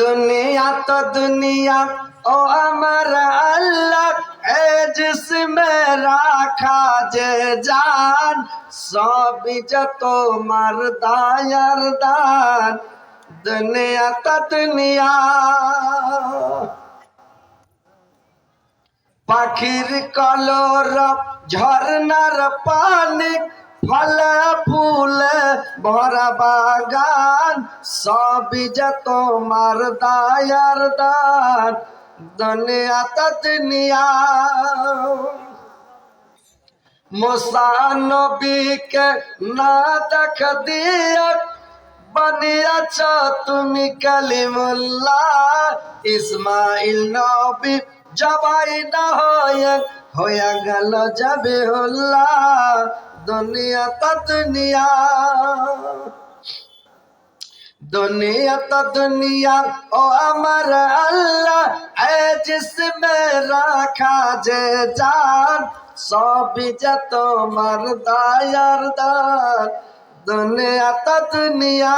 দুনিয়া তো দুনিয়া, ও আমার আল্লাহ, এ জিসমে রাখা যে জান, সবই যে তোমার দায়ার দান। দুনিয়া তো দুনিয়া। পাখির কলর ঝর্নার পানি, ফলে ফুলে ভরা বাগান সবই যে তোমার দায়ার দান দুনিয়া ততনিয়া মুসানবীকে না দেখ দিয়া বানিয়াছ তুমি কালিমুল্লাহ। ইসমাইল নবী জবাই না হয়ে হয়ে গেল যাবে হল্লাহ দুনিয়া তা দুনিয়া দুনিয়া তো দুনিয়া ও আমার আল্লাহ এ रखा জান সবই যে তোমার দায়ার দান দুনিয়া তো দুনিয়া